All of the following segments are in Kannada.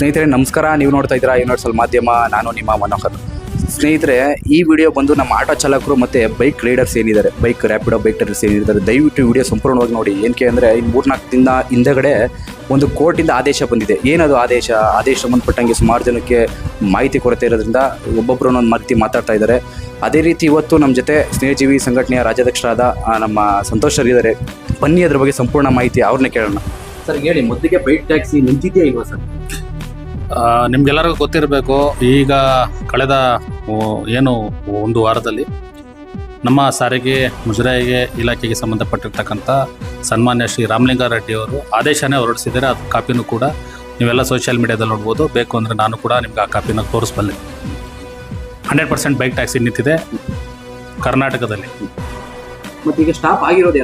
ಸ್ನೇಹಿತರೆ, ನಮಸ್ಕಾರ. ನೀವು ನೋಡ್ತಾ ಇದ್ದೀರಾ ಯೂನಿವರ್ಸಲ್ ಮಾಧ್ಯಮ. ನಾನು ನಿಮ್ಮ ಮನೋಹರ್. ಸ್ನೇಹಿತರೆ, ಈ ವಿಡಿಯೋ ಬಂದು ನಮ್ಮ ಆಟೋ ಚಾಲಕರು ಮತ್ತು ಬೈಕ್ ರೈಡರ್ಸ್ ಏನಿದ್ದಾರೆ ಬೈಕ್ ರ್ಯಾಪಿಡೋ ಬೈಕ್ ರೈಡರ್ಸ್ ಏನಿದ್ದಾರೆ, ದಯವಿಟ್ಟು ವಿಡಿಯೋ ಸಂಪೂರ್ಣವಾಗಿ ನೋಡಿ. ಏನಕ್ಕೆ ಅಂದರೆ ಇನ್ನು ಮೂರ್ನಾಲ್ಕು ದಿನ ಹಿಂದಗಡೆ ಒಂದು ಕೋರ್ಟಿಂದ ಆದೇಶ ಬಂದಿದೆ. ಏನದು ಆದೇಶ? ಆದೇಶ ಸಂಬಂಧಪಟ್ಟಂಗೆ ಸುಮಾರು ಜನಕ್ಕೆ ಮಾಹಿತಿ ಕೊರತೆ ಇರೋದ್ರಿಂದ ಒಬ್ಬೊಬ್ಬರು ಒಂದೊಂದು ಮಾಹಿತಿ ಮಾತಾಡ್ತಾ ಇದ್ದಾರೆ. ಅದೇ ರೀತಿ ಇವತ್ತು ನಮ್ಮ ಜೊತೆ ಸ್ನೇಹಜೀವಿ ಸಂಘಟನೆಯ ರಾಜ್ಯಾಧ್ಯಕ್ಷರಾದ ನಮ್ಮ ಸಂತೋಷ್ ಸರ್ ಇದ್ದಾರೆ. ಬನ್ನಿ ಅದ್ರ ಬಗ್ಗೆ ಸಂಪೂರ್ಣ ಮಾಹಿತಿ ಅವ್ರನ್ನೇ ಕೇಳೋಣ. ಸರ್, ಹೇಳಿ, ಮೊದಲಿಗೆ ಬೈಕ್ ಟ್ಯಾಕ್ಸಿ ನಿಂತಿದೆಯಾ ಇಲ್ವಾ ಸರ್? ನಿಮ್ಗೆಲ್ಲರಿಗೂ ಗೊತ್ತಿರಬೇಕು, ಈಗ ಕಳೆದ ಏನು, ಒಂದು ವಾರದಲ್ಲಿ ನಮ್ಮ ಸಾರಿಗೆ, ಮುಜರಾಯಿಗೆ ಇಲಾಖೆಗೆ ಸಂಬಂಧಪಟ್ಟಿರ್ತಕ್ಕಂಥ ಸನ್ಮಾನ್ಯ ಶ್ರೀ ರಾಮಲಿಂಗಾರೆಡ್ಡಿ ಅವರು ಆದೇಶನೇ ಹೊರಡಿಸಿದ್ದಾರೆ. ಅದು ಕಾಪಿನೂ ಕೂಡ ನೀವೆಲ್ಲ ಸೋಷಿಯಲ್ ಮೀಡಿಯಾದಲ್ಲಿ ನೋಡ್ಬೋದು. ಬೇಕು ಅಂದರೆ ನಾನು ಕೂಡ ನಿಮ್ಗೆ ಆ ಕಾಪಿನ ತೋರಿಸ್ಬಲ್ಲೆ. ಹಂಡ್ರೆಡ್ ಪರ್ಸೆಂಟ್ ಬೈಕ್ ಟ್ಯಾಕ್ಸಿ ನಿಂತಿದೆ ಕರ್ನಾಟಕದಲ್ಲಿ. ಮತ್ತೆ ಈಗ ಸ್ಟಾಪ್ ಆಗಿರೋದು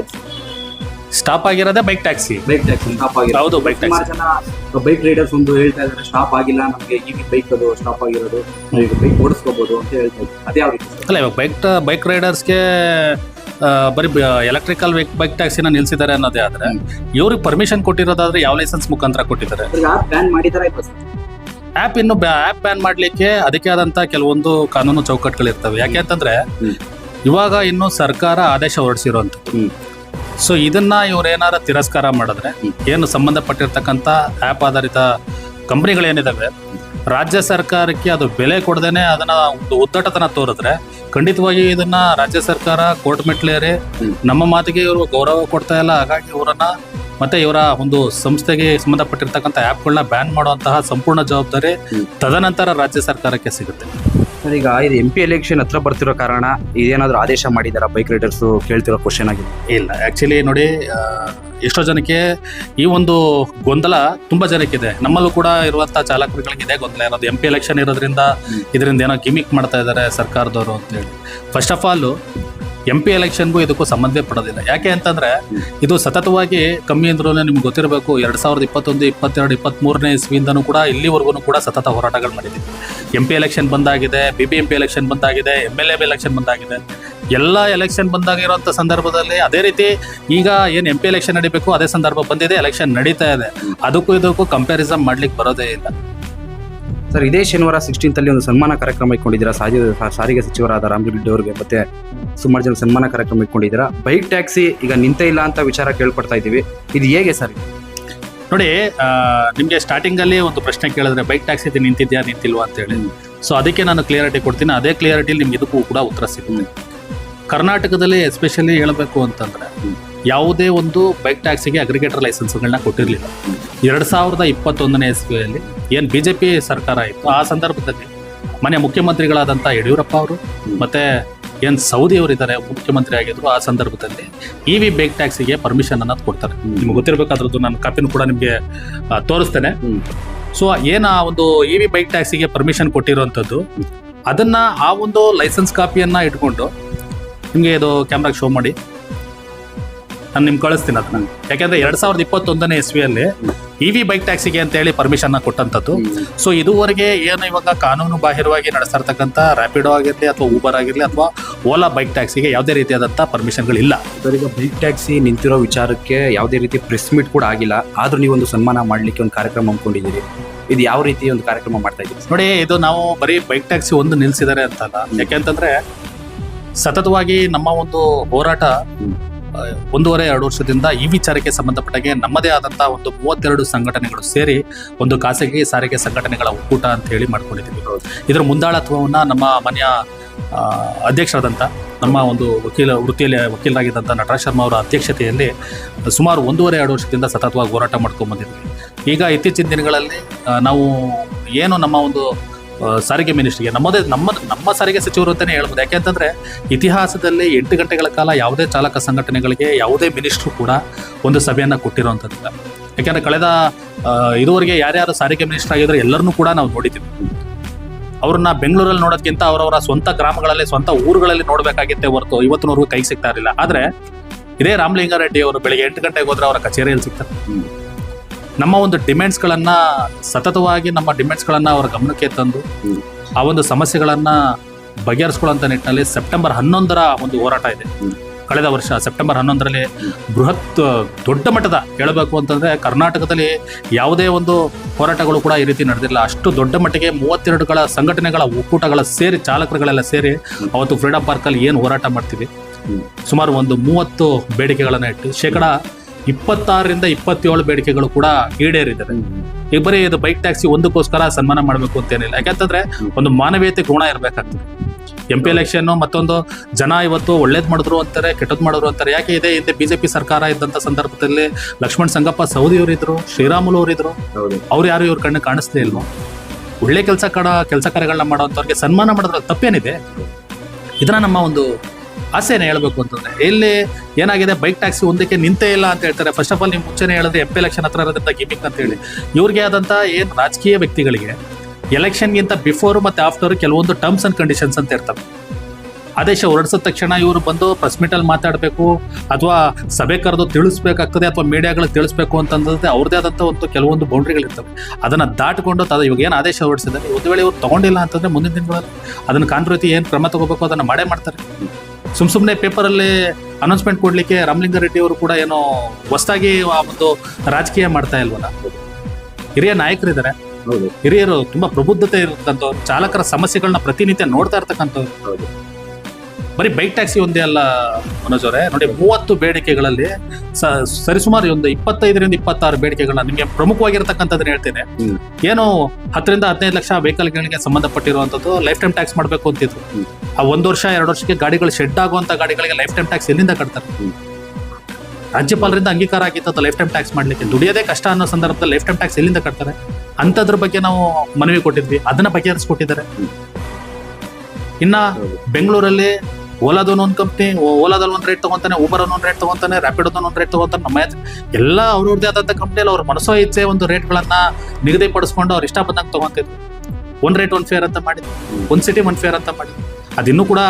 stop ಆಗಿರೋದೇ bike taxi bike taxi stop ಆಗಿರೋದು. ಹೌದು ಬೈಕ್ ಸುಮಾರು ಟ್ಯಾಕ್ಸಿ ಜನ ಬೈಕ್ ರೈಡರ್ಸ್ ಒಂದು ಹೇಳ್ತಾ ಇದ್ದಾರೆ ಸ್ಟಾಪ್ ಆಗಿಲ್ಲ ನಮಗೆ ಈ ಬೈಕ್ ಅದು ಸ್ಟಾಪ್ ಆಗಿರೋದು. ನಾವು ಈಗ ಬೈಕ್ ಓಡಿಸ್ಕೋಬಹುದು ಅಂತ ಹೇಳ್ತಾ ಇದ್ದಾರೆ. ಅದೇ ಯಾವ ರೀತಿ ಸರ್ ಅಲ್ಲ ಇವಾಗ ಬೈಕ್ ಬೈಕ್ ರೈಡರ್ಸ್ಗೆ ಬರೀ ಎಲೆಕ್ಟ್ರಿಕಲ್ ಬೈಕ್ ಬೈಕ್ ಟ್ಯಾಕ್ಸಿನ ನಿಲ್ಸಿದ್ದಾರೆ ಅನ್ನೋದೇ ಆದ್ರೆ ಇವ್ರಿಗೆ ಪರ್ಮಿಷನ್ ಕೊಟ್ಟಿರೋದಾದ್ರೆ ಯಾವ ಲೈಸೆನ್ಸ್ ಮುಖಾಂತರ ಕೊಟ್ಟಿದ್ದಾರೆ? ಈಗ ಬ್ಯಾನ್ ಮಾಡಿದಾರ ಇಲ್ಲ ಸರ್ ಆ್ಯಪ್ ಇನ್ನು ಆ್ಯಪ್ ಬ್ಯಾನ್ ಮಾಡಲಿಕ್ಕೆ ಅದಕ್ಕೆ ಆದಂಥ ಕೆಲವೊಂದು ಕಾನೂನು ಚೌಕಟ್ಟುಗಳಿರ್ತವೆ. ಯಾಕೆ ಅಂತಂದ್ರೆ ಹ್ಮ್. ಇವಾಗ ಇನ್ನು ಸರ್ಕಾರ ಆದೇಶ ಹೊರಡಿಸಿರೋಂಥದ್ದು ಹ್ಮ್. ಸೊ ಇದನ್ನ ಇವ್ರೇನಾರ ತಿರಸ್ಕಾರ ಮಾಡಿದ್ರೆ ಏನು ಸಂಬಂಧಪಟ್ಟಿರ್ತಕ್ಕಂಥ ಆ್ಯಪ್ ಆಧಾರಿತ ಕಂಪ್ನಿಗಳೇನಿದಾವೆ ರಾಜ್ಯ ಸರ್ಕಾರಕ್ಕೆ ಅದು ಬೆಲೆ ಕೊಡದೇನೆ ಅದನ್ನ ಒಂದು ಉದ್ದಟತನ ತೋರಿದ್ರೆ ಖಂಡಿತವಾಗಿ ಇದನ್ನ ರಾಜ್ಯ ಸರ್ಕಾರ ಕೋರ್ಟ್ ಮೆಟ್ಲೇರಿ ನಮ್ಮ ಮಾತಿಗೆ ಇವರು ಗೌರವ ಕೊಡ್ತಾ ಇಲ್ಲ. ಹಾಗಾಗಿ ಇವರನ್ನ ಮತ್ತೆ ಇವರ ಒಂದು ಸಂಸ್ಥೆಗೆ ಸಂಬಂಧಪಟ್ಟಿರ್ತಕ್ಕಂಥ ಆ್ಯಪ್ಗಳನ್ನ ಬ್ಯಾನ್ ಮಾಡುವಂತಹ ಸಂಪೂರ್ಣ ಜವಾಬ್ದಾರಿ ತದನಂತರ ರಾಜ್ಯ ಸರ್ಕಾರಕ್ಕೆ ಸಿಗುತ್ತೆ. ಸರ್ ಈಗ ಇದು ಎಂ ಪಿ ಎಲೆಕ್ಷನ್ ಹತ್ರ ಬರ್ತಿರೋ ಕಾರಣ ಇದೇನಾದರೂ ಆದೇಶ ಮಾಡಿದಾರ ಬೈಕ್ ರೈಡರ್ಸ್ ಕೇಳ್ತಿರೋ ಕ್ವಶನ್ ಆಗಿದೆ? ಇಲ್ಲ ಆ್ಯಕ್ಚುಲಿ ನೋಡಿ ಎಷ್ಟೋ ಜನಕ್ಕೆ ಈ ಒಂದು ಗೊಂದಲ ತುಂಬ ಜನಕ್ಕಿದೆ. ನಮ್ಮಲ್ಲೂ ಕೂಡ ಇರುವಂಥ ಚಾಲಕರುಗಳಿಗೆ ಇದೆ ಗೊಂದಲ ಇರೋದು ಎಂ ಪಿ ಎಲೆಕ್ಷನ್ ಇರೋದ್ರಿಂದ ಇದರಿಂದ ಏನೋ ಗಿಮಿಕ್ ಮಾಡ್ತಾ ಇದ್ದಾರೆ ಸರ್ಕಾರದವರು ಅಂತೇಳಿ. First of all M P ಎಲೆಕ್ಷನ್ಗೂ ಇದಕ್ಕೂ ಸಂಬಂಧ ಪಡೋದಿಲ್ಲ. ಯಾಕೆ ಅಂತಂದ್ರೆ, ಇದು ಸತತವಾಗಿ ಕಮ್ಮಿ ಅಂದ್ರೂ ನಿಮ್ಗೆ ಗೊತ್ತಿರಬೇಕು, ಎರಡ್ ಸಾವಿರದ ಇಪ್ಪತ್ತೊಂದು, ಇಪ್ಪತ್ತೆರಡು ಇಪ್ಪತ್ತ್ಮೂರನೇ ಇಸ್ವಿಯಿಂದನೂ ಕೂಡ ಇಲ್ಲಿವರೆಗೂ ಕೂಡ ಸತತ ಹೋರಾಟಗಳು ಮಾಡಿದ್ದೀವಿ ಎಂ ಪಿ ಎಲೆಕ್ಷನ್ ಬಂದಾಗಿದೆ B B M P election ಬಂದಾಗಿದೆ ಎಂ ಎಲ್ ಎ ಎಲೆಕ್ಷನ್ ಬಂದಾಗಿದೆ. ಎಲ್ಲ ಎಲೆಕ್ಷನ್ ಬಂದಾಗಿರೋಂಥ ಸಂದರ್ಭದಲ್ಲಿ ಅದೇ ರೀತಿ ಈಗ ಏನು ಎಂ ಪಿ ಎಲೆಕ್ಷನ್ ನಡಿಬೇಕು, ಅದೇ ಸಂದರ್ಭ ಬಂದಿದೆ ಎಲೆಕ್ಷನ್ ನಡೀತಾ ಇದೆ. ಅದಕ್ಕೂ ಇದಕ್ಕೂ ಕಂಪ್ಯಾರಿಸನ್ ಮಾಡ್ಲಿಕ್ಕೆ ಬರೋದೇ ಇಲ್ಲ. ಸರ್, ಇದೇ ಶನಿವಾರ ಸಿಕ್ಸ್ಟೀನ್ತ್ ಅಲ್ಲಿ ಒಂದು ಸನ್ಮಾನ ಕಾರ್ಯಕ್ರಮ ಇಟ್ಕೊಂಡಿದ್ದೀರಾ? ಸಾರಿಗೆ ಸಾರಿಗೆ ಸಚಿವರಾದ ರಾಮರೆಡ್ಡಿ ಅವರಿಗೆ ಮತ್ತೆ ಸುಮಾರು ಜನ ಸನ್ಮಾನ ಕಾರ್ಯಕ್ರಮ ಇಟ್ಕೊಂಡಿದ್ದೀರಾ? ಬೈಕ್ ಟ್ಯಾಕ್ಸಿ ಈಗ ನಿಂತೇ ಇಲ್ಲ ಅಂತ ವಿಚಾರ ಕೇಳ್ಪಡ್ತಾ ಇದ್ದೀವಿ. ಇದು ಹೇಗೆ ಸರ್ ನೋಡಿ ನಿಮಗೆ ನಿಮ್ಗೆ ಸ್ಟಾರ್ಟಿಂಗ್ ಅಲ್ಲಿ ಒಂದು ಪ್ರಶ್ನೆ ಕೇಳಿದ್ರೆ ಬೈಕ್ ಟ್ಯಾಕ್ಸಿ ನಿಂತಿದ್ಯಾ, ನಿಂತಿಲ್ವಾ ಅಂತ ಹೇಳಿ. ಸೊ ಅದಕ್ಕೆ ನಾನು ಕ್ಲಿಯರಿಟಿ ಕೊಡ್ತೀನಿ. ಅದೇ ಕ್ಲಿಯರಿಟಿಲಿ ನಿಮ್ಗೆ ಇದಕ್ಕೂ ಕೂಡ ಉತ್ತರ ಸಿಗುತ್ತೆ. ಕರ್ನಾಟಕದಲ್ಲಿ ಎಸ್ಪೆಷಲಿ ಹೇಳಬೇಕು ಅಂತಂದ್ರೆ. ಯಾವುದೇ ಒಂದು ಬೈಕ್ ಟ್ಯಾಕ್ಸಿಗೆ ಅಗ್ರಿಗೇಟರ್ ಲೈಸೆನ್ಸ್ಗಳನ್ನ ಕೊಟ್ಟಿರಲಿಲ್ಲ. ಎರಡು ಸಾವಿರದ ಇಪ್ಪತ್ತೊಂದನೇ ಇಸ್ವಿಯಲ್ಲಿ ಏನು ಬಿ ಜೆ ಪಿ ಸರ್ಕಾರ ಇತ್ತು, ಆ ಸಂದರ್ಭದಲ್ಲಿ ಮನೆ ಮುಖ್ಯಮಂತ್ರಿಗಳಾದಂಥ ಯಡಿಯೂರಪ್ಪ ಅವರು ಮತ್ತು ಏನು ಸೌದಿ ಅವರು ಇದ್ದಾರೆ ಮುಖ್ಯಮಂತ್ರಿ ಆಗಿದ್ರು, ಆ ಸಂದರ್ಭದಲ್ಲಿ ಇ ವಿ ಬೈಕ್ ಟ್ಯಾಕ್ಸಿಗೆ ಪರ್ಮಿಷನ್ ಅನ್ನೋದು ಕೊಡ್ತಾರೆ. ನಿಮ್ಗೆ ಗೊತ್ತಿರಬೇಕಾದ್ರದ್ದು ನಾನು ಕಾಪಿನೂ ಕೂಡ ನಿಮಗೆ ತೋರಿಸ್ತೇನೆ. ಸೊ ಏನು ಆ ಒಂದು ಇ ವಿ ಬೈಕ್ ಟ್ಯಾಕ್ಸಿಗೆ ಪರ್ಮಿಷನ್ ಕೊಟ್ಟಿರುವಂಥದ್ದು ಅದನ್ನ ಆ ಒಂದು ಲೈಸೆನ್ಸ್ ಕಾಪಿಯನ್ನ ಇಟ್ಕೊಂಡು ನಿಮಗೆ ಇದು ಕ್ಯಾಮ್ರಾಗೆ ಶೋ ಮಾಡಿ. ನಾನು ನಿಮ್ಗೆ ಕಳಿಸ್ತೀನಿ ಅದನ್ನ ಯಾಕೆಂದ್ರೆ ಎರಡ್ ಸಾವಿರದ ಇಪ್ಪತ್ತೊಂದನೇ ಇಸ್ವಿಯಲ್ಲಿ ಇ ವಿ ಬೈಕ್ ಟ್ಯಾಕ್ಸಿಗೆ ಅಂತ ಹೇಳಿ ಪರ್ಮಿಷನ್ ಕೊಟ್ಟಂತದ್ದು. ಸೊ ಇದುವರೆಗೆ ಏನು ಇವಾಗ ಕಾನೂನು ಬಾಹಿರವಾಗಿ ನಡೆಸ್ತಾ ಇರ್ತಕ್ಕಂಥ ರ್ಯಾಪಿಡೋ ಆಗಿರಲಿ ಅಥವಾ ಊಬರ್ ಆಗಿರಲಿ ಅಥವಾ ಓಲಾ ಬೈಕ್ ಟ್ಯಾಕ್ಸಿಗೆ ಯಾವುದೇ ರೀತಿಯಾದಂಥ ಪರ್ಮಿಷನ್ಗಳಿಲ್ಲ ಇಲ್ಲ ಈಗ ಬೈಕ್ ಟ್ಯಾಕ್ಸಿ ನಿಂತಿರೋ ವಿಚಾರಕ್ಕೆ ಯಾವುದೇ ರೀತಿ ಪ್ರೆಸ್ ಮೀಟ್ ಕೂಡ ಆಗಿಲ್ಲ. ಆದರೂ ನೀವು ಒಂದು ಸನ್ಮಾನ ಮಾಡ್ಲಿಕ್ಕೆ ಒಂದು ಕಾರ್ಯಕ್ರಮ ಹಮ್ಮಿಕೊಂಡಿದ್ದೀರಿ. ಇದು ಯಾವ ರೀತಿ ಒಂದು ಕಾರ್ಯಕ್ರಮ ಮಾಡ್ತಾ ಇದ್ದೀವಿ ನೋಡಿ ಇದು ನಾವು ಬರೀ ಬೈಕ್ ಟ್ಯಾಕ್ಸಿ ಒಂದು ನಿಲ್ಸಿದ್ದಾರೆ ಅಂತಲ್ಲ. ಯಾಕೆಂತಂದ್ರೆ ಸತತವಾಗಿ ನಮ್ಮ ಒಂದು ಹೋರಾಟ ಒಂದೂವರೆ, ಎರಡು ವರ್ಷದಿಂದ ಈ ವಿಚಾರಕ್ಕೆ ಸಂಬಂಧಪಟ್ಟಾಗೆ ನಮ್ಮದೇ ಆದಂತಹ ಒಂದು ಮೂವತ್ತೆರಡು ಸಂಘಟನೆಗಳು ಸೇರಿ ಒಂದು ಖಾಸಗಿ ಸಾರಿಗೆ ಸಂಘಟನೆಗಳ ಒಕ್ಕೂಟ ಅಂತ ಹೇಳಿ ಮಾಡ್ಕೊಂಡಿದ್ದೀವಿ. ಇದರ ಮುಂದಾಳತ್ವವನ್ನ ನಮ್ಮ ಮನೆಯ ಅಧ್ಯಕ್ಷರಾದಂಥ ನಮ್ಮ ಒಂದು ವಕೀಲ, ವೃತ್ತಿಯಲ್ಲಿ ವಕೀಲರಾಗಿದ್ದಂಥ ನಟರಾಜ್ ಶರ್ಮಾ ಅವರ ಅಧ್ಯಕ್ಷತೆಯಲ್ಲಿ ಸುಮಾರು ಒಂದೂವರೆ, ಎರಡು ವರ್ಷದಿಂದ ಸತತವಾಗಿ ಹೋರಾಟ ಮಾಡ್ಕೊಂಡು ಬಂದಿದ್ವಿ. ಈಗ ಇತ್ತೀಚಿನ ದಿನಗಳಲ್ಲಿ ನಾವು ಏನು ನಮ್ಮ ಒಂದು ಸಾರಿಗೆ ಮಿನಿಸ್ಟ್ರಿಗೆ. ನಮ್ಮದೇ, ನಮ್ಮ ನಮ್ಮ ಸಾರಿಗೆ ಸಚಿವರು ಅಂತಲೇ ಹೇಳ್ಬೋದು. ಯಾಕೆಂತಂದ್ರೆ ಇತಿಹಾಸದಲ್ಲಿ ಎಂಟು ಗಂಟೆಗಳ ಕಾಲ ಯಾವುದೇ ಚಾಲಕ ಸಂಘಟನೆಗಳಿಗೆ ಯಾವುದೇ ಮಿನಿಸ್ಟ್ರು ಕೂಡ ಒಂದು ಸಭೆಯನ್ನು ಕೊಟ್ಟಿರುವಂಥದ್ದಿಲ್ಲ. ಯಾಕೆಂದ್ರೆ ಕಳೆದ ಇದುವರೆಗೆ ಯಾರ್ಯಾರು ಸಾರಿಗೆ ಮಿನಿಸ್ಟರ್ ಆಗಿದ್ರೆ ಎಲ್ಲರನ್ನೂ ಕೂಡ ನಾವು ನೋಡಿದ್ದೀವಿ. ಅವ್ರನ್ನ ಬೆಂಗಳೂರಲ್ಲಿ ನೋಡೋದಕ್ಕಿಂತ ಅವರವರ ಸ್ವಂತ ಗ್ರಾಮಗಳಲ್ಲಿ, ಸ್ವಂತ ಊರುಗಳಲ್ಲಿ ನೋಡಬೇಕಾಗಿತ್ತೆ ಹೊರತು ಇವತ್ತಿನವರೆಗೂ ಕೈ ಸಿಗ್ತಾ ಇರಲಿಲ್ಲ. ಆದರೆ, ಇದೇ ರಾಮಲಿಂಗಾರೆಡ್ಡಿ ಅವರು ಬೆಳಿಗ್ಗೆ ಎಂಟು ಗಂಟೆಗೆ ಹೋದ್ರೆ ಅವರ ಕಚೇರಿಯಲ್ಲಿ ಸಿಗ್ತಾರೆ. ನಮ್ಮ ಒಂದು ಡಿಮ್ಯಾಂಡ್ಸ್ಗಳನ್ನ ಸತತವಾಗಿ ನಮ್ಮ ಡಿಮ್ಯಾಂಡ್ಸ್ಗಳನ್ನ ಅವರ ಗಮನಕ್ಕೆ ತಂದು ಆ ಒಂದು ಸಮಸ್ಯೆಗಳನ್ನ ಬಗೆಹರಿಸ್ಕೊಳ್ಳೋಂಥ ನಿಟ್ಟಿನಲ್ಲಿ ಸೆಪ್ಟೆಂಬರ್ ಹನ್ನೊಂದರ ಒಂದು ಹೋರಾಟ ಇದೆ. ಕಳೆದ ವರ್ಷ ಸೆಪ್ಟೆಂಬರ್ ಹನ್ನೊಂದರಲ್ಲಿ ಬೃಹತ್ ದೊಡ್ಡ ಮಟ್ಟದ ಹೇಳಬೇಕು ಅಂತಂದ್ರೆ ಕರ್ನಾಟಕದಲ್ಲಿ ಯಾವುದೇ ಒಂದು ಹೋರಾಟಗಳು ಕೂಡ ಈ ರೀತಿ ನಡೆದಿಲ್ಲ. ಅಷ್ಟು ದೊಡ್ಡ ಮಟ್ಟಿಗೆ ಮೂವತ್ತೆರಡುಗಳ ಸಂಘಟನೆಗಳ ಒಕ್ಕೂಟಗಳ ಸೇರಿ ಚಾಲಕರುಗಳೆಲ್ಲ ಸೇರಿ ಅವತ್ತು ಫ್ರೀಡಮ್ ಪಾರ್ಕಲ್ಲಿ ಏನು ಹೋರಾಟ ಮಾಡ್ತೀವಿ? ಸುಮಾರು ಒಂದು ಮೂವತ್ತು ಬೇಡಿಕೆಗಳನ್ನು ಇಟ್ಟು ಶೇಕಡ ಇಪ್ಪತ್ತಾರರಿಂದ ಇಪ್ಪತ್ತೇಳು ಬೇಡಿಕೆಗಳು ಕೂಡ ಈಡೇರಿದ್ದಾರೆ ಈಗ ಬರೀ ಇದು ಬೈಕ್ ಟ್ಯಾಕ್ಸಿ ಒಂದಕ್ಕೋಸ್ಕರ ಸನ್ಮಾನ ಮಾಡಬೇಕು ಅಂತೇನಿಲ್ಲ ಯಾಕಂತಂದ್ರೆ ಒಂದು ಮಾನವೀಯತೆ ಗುಣ ಇರಬೇಕಾಗ್ತದೆ. ಎಂ ಪಿ ಎಲೆಕ್ಷನ್ ಮತ್ತೊಂದು ಜನ ಇವತ್ತು ಒಳ್ಳೇದ್ ಮಾಡಿದ್ರು ಅಂತಾರೆ ಕೆಟ್ಟದ್ದು ಮಾಡಿದ್ರು ಅಂತಾರೆ. ಯಾಕೆ ಇದೆ ಹಿಂದೆ ಬಿಜೆಪಿ ಸರ್ಕಾರ ಇದ್ದಂತ ಸಂದರ್ಭದಲ್ಲಿ ಲಕ್ಷ್ಮಣ್ ಸಂಗಪ್ಪ ಸೌದಿ ಅವರಿದ್ರು ಶ್ರೀರಾಮುಲು ಅವರಿದ್ರು. ಅವ್ರು ಯಾರು ಇವ್ರ ಕಣ್ಣು ಕಾಣಿಸ್ಲೇ ಇಲ್ವೋ? ಒಳ್ಳೆ ಕೆಲಸ ಕಡ ಕೆಲಸ ಕಾರ್ಯಗಳನ್ನ ಮಾಡೋಂಥವ್ರಿಗೆ ಸನ್ಮಾನ ಮಾಡೋದ್ರಲ್ಲಿ ತಪ್ಪೇನಿದೆ? ಇದನ್ನ ನಮ್ಮ ಒಂದು ಆಸೆನ ಹೇಳ್ಬೇಕು ಅಂತಂದ್ರೆ ಇಲ್ಲಿ ಏನಾಗಿದೆ ಬೈಕ್ ಟ್ಯಾಕ್ಸಿ ಒಂದಕ್ಕೆ ನಿಂತೇ ಇಲ್ಲ ಅಂತ ಹೇಳ್ತಾರೆ. ಫಸ್ಟ್ ಆಫ್ ಆಲ್ ನೀವು ಮುಂಚೆನೇ ಹೇಳಿದ್ರೆ ಎಂ ಪಿ ಎಲೆಕ್ಷನ್ ಹತ್ರ ಇರೋದ್ರಿಂದ ಗಿಮಿಕ್ ಅಂತ ಹೇಳಿ. ಇವ್ರಿಗೆ ಆದಂತ ಏನು ರಾಜಕೀಯ ವ್ಯಕ್ತಿಗಳಿಗೆ ಎಲೆಕ್ಷನ್ಗಿಂತ ಬಿಫೋರ್ ಮತ್ತೆ ಆಫ್ಟರ್ ಕೆಲವೊಂದು ಟರ್ಮ್ಸ್ ಅಂಡ್ ಕಂಡೀಷನ್ಸ್ ಅಂತ ಇರ್ತವೆ. ಆದೇಶ ಹೊರಡಿಸಿದ ತಕ್ಷಣ ಇವರು ಬಂದು ಪ್ರೆಸ್ ಮೀಟಲ್ಲಿ ಮಾತಾಡಬೇಕು, ಅಥವಾ ಸಭೆ ಕರೆದು ತಿಳಿಸ್ಬೇಕಾಗ್ತದೆ, ಅಥವಾ ಮೀಡಿಯಾಗಳಿಗೆ ತಿಳಿಸ್ಬೇಕು ಅಂತಂದ್ರೆ ಅವ್ರದೇ ಆದಂಥ ಒಂದು ಕೆಲವೊಂದು ಬೌಂಡ್ರಿಗಳಿರ್ತವೆ ಅದನ್ನ ದಾಟ್ಕೊಂಡು ತದ ಇವಾಗ ಏನು ಆದೇಶ ಹೊರಡಿಸಿದ್ದಾರೆ, ಒಂದು ವೇಳೆ ಇವ್ರು ತಗೊಂಡಿಲ್ಲ ಅಂತಂದ್ರೆ ಮುಂದಿನ ದಿನಗಳಲ್ಲಿ ಅದನ್ನ ಕಾನ್ಪ್ರತಿ ಏನು ಕ್ರಮ ತಗೋಬೇಕು ಅದನ್ನ ಮಾಡೇ ಮಾಡ್ತಾರೆ. ಸುಮ್ ಸುಮ್ಮನೆ ಪೇಪರಲ್ಲಿ ಅನೌನ್ಸ್ಮೆಂಟ್ ಕೊಡ್ಲಿಕ್ಕೆ ರಾಮಲಿಂಗಾರೆಡ್ಡಿ ಅವರು ಕೂಡ ಏನೋ ಹೊಸದಾಗಿ ಆ ಒಂದು ರಾಜಕೀಯ ಮಾಡ್ತಾ ಇಲ್ವಲ್ಲ? ಹಿರಿಯ ನಾಯಕರಿದ್ದಾರೆ. ಹಿರಿಯರು ತುಂಬಾ ಪ್ರಬುದ್ಧತೆ ಇರತಕ್ಕಂಥವ್ರು ಚಾಲಕರ ಸಮಸ್ಯೆಗಳನ್ನ ಪ್ರತಿನಿತ್ಯ ನೋಡ್ತಾ ಇರ್ತಕ್ಕಂಥವ್ರು. ಬರೀ ಬೈಕ್ ಟ್ಯಾಕ್ಸಿ ಒಂದೇ ಅಲ್ಲ ಮನೋಜ್ ಅವರೇ. ನೋಡಿ ಮೂವತ್ತು ಬೇಡಿಕೆಗಳಲ್ಲಿ ಸರಿಸುಮಾರು ಒಂದು ಇಪ್ಪತ್ತೈದರಿಂದ ಇಪ್ಪತ್ತಾರು ಬೇಡಿಕೆಗಳನ್ನ ನಿಮಗೆ ಪ್ರಮುಖವಾಗಿರ್ತಕ್ಕಂಥದ್ದನ್ನ ಹೇಳ್ತೇನೆ. ಏನು ಹತ್ತರಿಂದ ಹದಿನೈದು ಲಕ್ಷ ವೆಹಿಕಲ್ಗಳಿಗೆ ಸಂಬಂಧಪಟ್ಟಿರುವಂಥದ್ದು ಲೈಫ್ ಟೈಮ್ ಟ್ಯಾಕ್ಸ್ ಮಾಡಬೇಕು ಅಂತಿದ್ರು. ಆ ಒಂದು ವರ್ಷ ಎರಡು ವರ್ಷಕ್ಕೆ ಗಾಡಿಗಳು ಶೆಡ್ ಆಗುವಂತ ಗಾಡಿಗಳಿಗೆ ಲೈಫ್ ಟೈಮ್ ಟ್ಯಾಕ್ಸ್ ಎಲ್ಲಿಂದ ಕಟ್ತಾರೆ? ರಾಜ್ಯಪಾಲರಿಂದ ಅಂಗೀಕಾರ ಆಗಿತ್ತು ಲೈಫ್ ಟೈಮ್ ಟ್ಯಾಕ್ಸ್ ಮಾಡಲಿಕ್ಕೆ. ದುಡಿಯೋದೇ ಕಷ್ಟ ಅನ್ನೋ ಸಂದರ್ಭದಲ್ಲಿ ಲೈಫ್ ಟೈಮ್ ಟ್ಯಾಕ್ಸ್ ಎಲ್ಲಿಂದ ಕಟ್ತಾರೆ? ಅಂಥದ್ರ ಬಗ್ಗೆ ನಾವು ಮನವಿ ಕೊಟ್ಟಿದ್ವಿ. ಅದನ್ನ ಬಗೆಹರಿಸ್ಕೊಟ್ಟಿದ್ದಾರೆ. ಇನ್ನ ಬೆಂಗಳೂರಲ್ಲಿ ಓಲಾದವನು ಒಂದು ಕಂಪ್ನಿ ಓಲಾದಲ್ಲಿ ಒಂದು ರೇಟ್ ತಗೊಂತಾನೆ ಊಬರ್ ಒಂದು ರೇಟ್ ತಗೊಂತಾನೆ ರ್ಯಾಪಿಡೋದನ್ನು ಒಂದು ರೇಟ್ ತಗೊಂತಾನೆ ನಮ್ಮ ಎಲ್ಲ ಅವ್ರವ್ರದ್ದೇ ಆದಂಥ ಕಂಪ್ನಿಯಲ್ಲಿ ಅವ್ರ ಮನಸ್ಸೋ ಇಚ್ಛೆ ಒಂದು ರೇಟ್ಗಳನ್ನ ನಿಗದಿಪಡಿಸ್ಕೊಂಡು ಅವ್ರು ಇಷ್ಟ ಬಂದಂಗೆ ತಗೊಂತಿದ್ರು. ಒನ್ ರೇಟ್ ಒನ್ ಫೇರ್ ಅಂತ ಮಾಡಿದ್ರು. ಒಂದು ಒಂದ್ ಸಿಟಿ ಒನ್ ಫೇರ್ ಅಂತ ಮಾಡಿದ್ರು. ಅದಿನ್ನೂ ಕೂಡ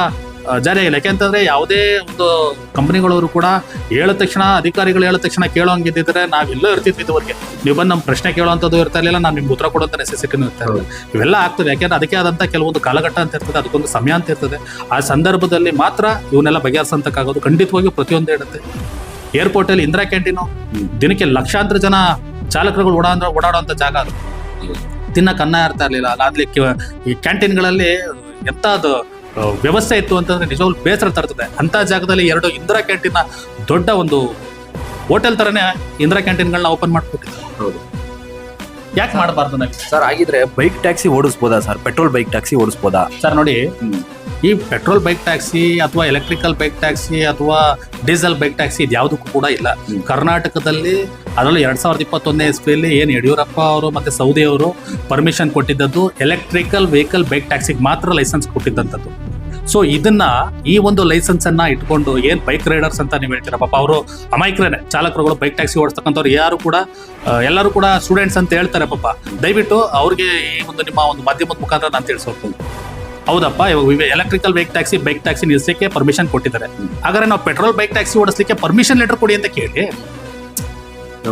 ಆ, ಜಾರಿ ಆಗಿಲ್ಲ. ಯಾಕೆಂತಂದ್ರೆ ಯಾವುದೇ ಒಂದು ಕಂಪನಿಗಳವರು ಕೂಡ ಹೇಳಿದ ತಕ್ಷಣ ಅಧಿಕಾರಿಗಳು ಹೇಳಿದ ತಕ್ಷಣ ಕೇಳೋಂಗಿದ್ದಿದ್ರೆ ನಾವೆಲ್ಲ ಇರ್ತಿದ್ವಿ ಇದುವರೆಗೆ. ನೀವು ಬಂದು ನಮ್ಮ ಪ್ರಶ್ನೆ ಕೇಳುವಂಥದ್ದು ಇರ್ತಾ ಇರಲಿಲ್ಲ ನಾನು ನಿಮ್ಗೆ ಉತ್ತರ ಕೊಡುವಂಥ ನೆಸೆಸಿಟಿನೂ ಇರ್ತಾ ಇರಲಿಲ್ಲ ಇವೆಲ್ಲ ಆಗ್ತದೆ. ಯಾಕೆಂದ್ರೆ ಅದಕ್ಕೆ ಆದಂಥ ಕೆಲವೊಂದು ಕಾಲಘಟ್ಟ ಅಂತ ಇರ್ತದೆ. ಅದಕ್ಕೊಂದು ಸಮಯ ಅಂತ ಇರ್ತದೆ. ಆ ಸಂದರ್ಭದಲ್ಲಿ ಮಾತ್ರ ಇವನ್ನೆಲ್ಲ ಬಗೆಹರಿಸಂತಕ್ಕಾಗೋದು. ಖಂಡಿತವಾಗಿಯೂ ಪ್ರತಿಯೊಂದು ಇಡುತ್ತೆ ಏರ್ಪೋರ್ಟಲ್ಲಿ ಇಂದಿರಾ ಕ್ಯಾಂಟೀನು. ದಿನಕ್ಕೆ ಲಕ್ಷಾಂತರ ಜನ ಚಾಲಕರುಗಳು ಓಡಾಡ ಓಡಾಡುವಂಥ ಜಾಗ ಅದು. ತಿನ್ನಕ್ಕೆ ಅನ್ನ ಇರ್ತಾ ಇರಲಿಲ್ಲ. ಅದಾದ್ಲಿ ಕ್ಯಾಂಟೀನ್ಗಳಲ್ಲಿ ಎಂತ ಅದು ವ್ಯವಸ್ಥೆ ಇತ್ತು ಅಂತಂದ್ರೆ ನಿಜವಾಗ್ಲೂ ಬೇಸರ ತರ್ತದೆ. ಅಂತ ಜಾಗದಲ್ಲಿ ಎರಡು ಇಂದಿರಾ ಕ್ಯಾಂಟೀನ್ ದೊಡ್ಡ ಒಂದು ಹೋಟೆಲ್ ತರನೇ ಇಂದಿರಾ ಕ್ಯಾಂಟೀನ್ಗಳನ್ನ ಓಪನ್ ಮಾಡ್ಕೊಟ್ಟಿದ್ದಾರೆ ಹೌದು. ಯಾಕೆ ಮಾಡಬಾರ್ದು ನನಗೆ? ಸರ್ ಆಗಿದ್ರೆ ಬೈಕ್ ಟ್ಯಾಕ್ಸಿ ಓಡಿಸ್ಬೋದಾ ಸರ್? ಪೆಟ್ರೋಲ್ ಬೈಕ್ ಟ್ಯಾಕ್ಸಿ ಓಡಿಸ್ಬೋದಾ? ಸರ್ ನೋಡಿ. ಈ ಪೆಟ್ರೋಲ್ ಬೈಕ್ ಟ್ಯಾಕ್ಸಿ ಅಥವಾ ಎಲೆಕ್ಟ್ರಿಕಲ್ ಬೈಕ್ ಟ್ಯಾಕ್ಸಿ ಅಥವಾ ಡೀಸೆಲ್ ಬೈಕ್ ಟ್ಯಾಕ್ಸಿ ಇದು ಯಾವುದಕ್ಕೂ ಕೂಡ ಇಲ್ಲ. ಕರ್ನಾಟಕದಲ್ಲಿ ಅದರಲ್ಲಿ ಎರಡು ಸಾವಿರದ ಇಪ್ಪತ್ತೊಂದನೇ ಇಸ್ವಿಯಲ್ಲಿ ಏನು ಯಡಿಯೂರಪ್ಪ ಅವರು ಮತ್ತೆ ಸೌದಿ ಅವರು ಪರ್ಮಿಷನ್ ಕೊಟ್ಟಿದ್ದದ್ದು ಎಲೆಕ್ಟ್ರಿಕಲ್ ವೆಹಿಕಲ್ ಬೈಕ್ ಟ್ಯಾಕ್ಸಿಗೆ ಮಾತ್ರ ಲೈಸೆನ್ಸ್ ಕೊಟ್ಟಿದ್ದಂಥದ್ದು. ಸೊ ಇದನ್ನ ಈ ಒಂದು ಲೈಸೆನ್ಸ್ ಅನ್ನ ಇಟ್ಕೊಂಡು ಏನ್ ಬೈಕ್ ರೈಡರ್ಸ್ ಅಂತ ನೀವು ಹೇಳ್ತೀರಾ? ಪಾಪ ಅವರು ಅಮಾಯಕರೇನೆ. ಚಾಲಕರುಗಳು ಬೈಕ್ ಟ್ಯಾಕ್ಸಿ ಓಡಿಸ್ತಕ್ಕಂಥವ್ರು ಯಾರು ಕೂಡ ಎಲ್ಲರೂ ಕೂಡ ಸ್ಟೂಡೆಂಟ್ಸ್ ಅಂತ ಹೇಳ್ತಾರೆ ಪಾಪ. ದಯವಿಟ್ಟು ಅವ್ರಿಗೆ ಈ ಒಂದು ನಿಮ್ಮ ಒಂದು ಮಾಧ್ಯಮದ ಮುಖಾಂತರ ನಾನು ತಿಳಿಸೋದು. ಹೌದಪ್ಪ ಇವಾಗ electrical bike taxi bike taxi ನಿಲ್ಲಿಸಲಿಕ್ಕೆ permission ಕೊಟ್ಟಿದ್ದಾರೆ. ಹಾಗಾದ್ರೆ ನಾವು ಪೆಟ್ರೋಲ್ ಬೈಕ್ ಟ್ಯಾಕ್ಸಿ ಓಡಿಸ್ಲಿಕ್ಕೆ ಪರ್ಮಿಷನ್ ಲೆಟರ್ ಕೊಡಿ ಅಂತ ಕೇಳಿ.